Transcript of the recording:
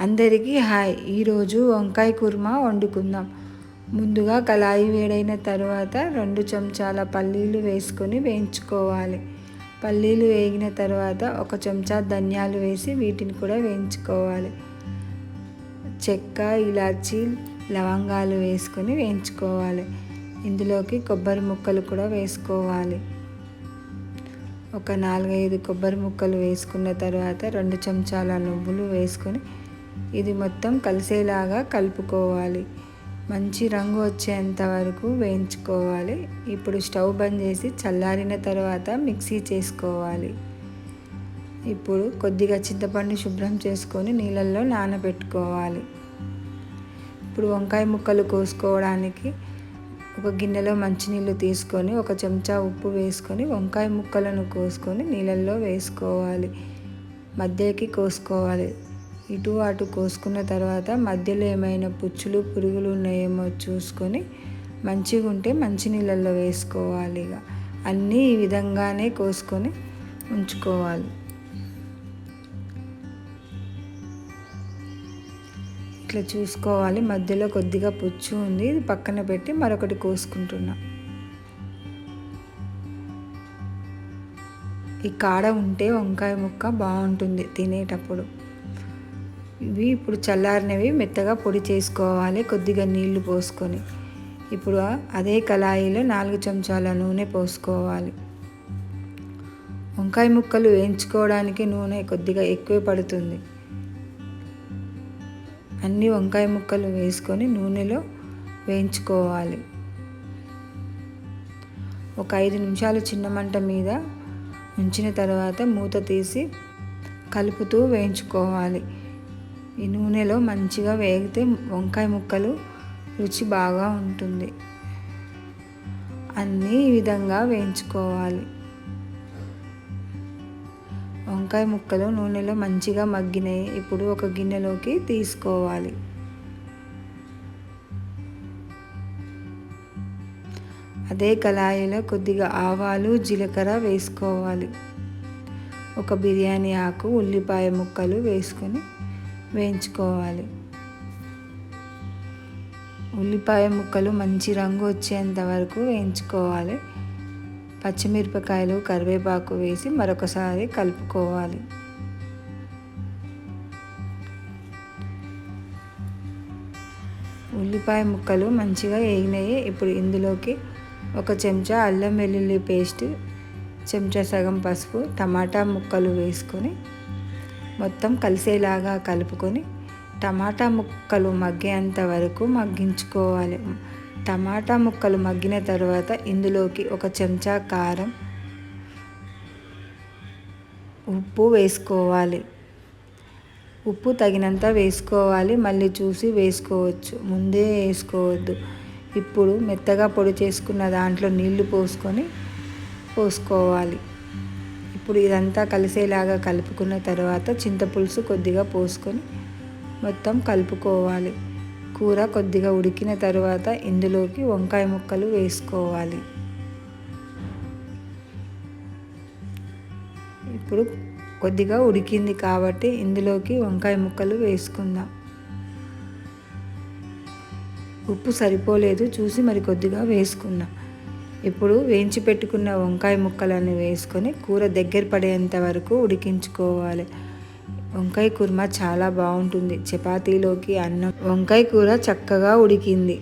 అందరికీ హాయ్. ఈరోజు వంకాయ కుర్మా వండుకుందాం. ముందుగా కళాయి వేడైన తర్వాత రెండు చెంచాల పల్లీలు వేసుకొని వేయించుకోవాలి. పల్లీలు వేగిన తర్వాత ఒక చెంచా ధనియాలు వేసి వీటిని కూడా వేయించుకోవాలి. చెక్క ఇలాచి లవంగాలు వేసుకొని వేయించుకోవాలి. ఇందులోకి కొబ్బరి ముక్కలు కూడా వేసుకోవాలి. ఒక నాలుగైదు కొబ్బరి ముక్కలు వేసుకున్న తర్వాత రెండు చెంచాల నువ్వులు వేసుకొని ఇది మొత్తం కలిసేలాగా కలుపుకోవాలి. మంచి రంగు వచ్చేంత వరకు వేయించుకోవాలి. ఇప్పుడు స్టవ్ బంద్ చేసి చల్లారిన తర్వాత మిక్సీ చేసుకోవాలి. ఇప్పుడు కొద్దిగా చింతపండు శుభ్రం చేసుకొని నీళ్ళల్లో నానబెట్టుకోవాలి. ఇప్పుడు వంకాయ ముక్కలు కోసుకోవడానికి ఒక గిన్నెలో మంచినీళ్ళు తీసుకొని ఒక చెంచా ఉప్పు వేసుకొని వంకాయ ముక్కలను కోసుకొని నీళ్ళల్లో వేసుకోవాలి. మధ్యకి కోసుకోవాలి. ఇటు అటు కోసుకున్న తర్వాత మధ్యలో ఏమైనా పుచ్చులు పురుగులు ఉన్నాయేమో చూసుకొని మంచిగా ఉంటే మంచి నీళ్ళల్లో వేసుకోవాలి ఇక. అన్నీ ఈ విధంగానే కోసుకొని ఉంచుకోవాలి. ఇట్లా చూసుకోవాలి. మధ్యలో కొద్దిగా పుచ్చు ఉంది. ఇది పక్కన పెట్టి మరొకటి కోసుకుంటున్నా. ఈ కాడ ఉంటే వంకాయ ముక్క బాగుంటుంది తినేటప్పుడు. ఇవి ఇప్పుడు చల్లారినవి మెత్తగా పొడి చేసుకోవాలి కొద్దిగా నీళ్ళు పోసుకొని. ఇప్పుడు అదే కళాయిలో నాలుగు చెంచాల నూనె పోసుకోవాలి. వంకాయ ముక్కలు వేయించుకోవడానికి నూనె కొద్దిగా ఎక్కువే పడుతుంది. అన్ని వంకాయ ముక్కలు వేసుకొని నూనెలో వేయించుకోవాలి. ఒక ఐదు నిమిషాలు చిన్న మంట మీద ఉంచిన తర్వాత మూత తీసి కలుపుతూ వేయించుకోవాలి. ఈ నూనెలో మంచిగా వేగితే వంకాయ ముక్కలు రుచి బాగా ఉంటుంది. అన్నీ ఈ విధంగా వేయించుకోవాలి. వంకాయ ముక్కలు నూనెలో మంచిగా మగ్గినాయి. ఇప్పుడు ఒక గిన్నెలోకి తీసుకోవాలి. అదే కళాయిలో కొద్దిగా ఆవాలు జీలకర్ర వేసుకోవాలి. ఒక బిర్యానీ ఆకు ఉల్లిపాయ ముక్కలు వేసుకొని వేయించుకోవాలి. ఉల్లిపాయ ముక్కలు మంచి రంగు వచ్చేంత వరకు వేయించుకోవాలి. పచ్చిమిరపకాయలు కరివేపాకు వేసి మరొకసారి కలుపుకోవాలి. ఉల్లిపాయ ముక్కలు మంచిగా వేగినాయి ఇప్పుడు ఇందులోకి ఒక చెంచా అల్లం వెల్లుల్లి పేస్ట్ చెంచా సగం పసుపు టమాటా ముక్కలు వేసుకొని మొత్తం కలిసేలాగా కలుపుకొని టమాటా ముక్కలు మగ్గేంత వరకు మగ్గించుకోవాలి. టమాటా ముక్కలు మగ్గిన తర్వాత ఇందులోకి ఒక చెంచా కారం ఉప్పు వేసుకోవాలి. ఉప్పు తగినంత వేసుకోవాలి. మళ్ళీ చూసి వేసుకోవచ్చు. ముందే వేసుకోవద్దు. ఇప్పుడు మెత్తగా పొడి చేసుకున్న దాంట్లో నీళ్ళు పోసుకొని పోసుకోవాలి. ఇప్పుడు ఇదంతా కలిసేలాగా కలుపుకున్న తర్వాత చింతపులుసు కొద్దిగా పోసుకొని మొత్తం కలుపుకోవాలి. కూర కొద్దిగా ఉడికిన తర్వాత ఇందులోకి వంకాయ ముక్కలు వేసుకోవాలి. ఇప్పుడు కొద్దిగా ఉడికింది కాబట్టి ఇందులోకి వంకాయ ముక్కలు వేసుకుందాం. ఉప్పు సరిపోలేదు చూసి మరి కొద్దిగా వేసుకుందాం. ఇప్పుడు వేయించి పెట్టుకున్న వంకాయ ముక్కలను వేసుకొని కూర దగ్గర పడేంత వరకు ఉడికించుకోవాలి. వంకాయ కుర్మా చాలా బాగుంటుంది. చపాతీలోకి అన్నం. వంకాయ కూర చక్కగా ఉడికింది.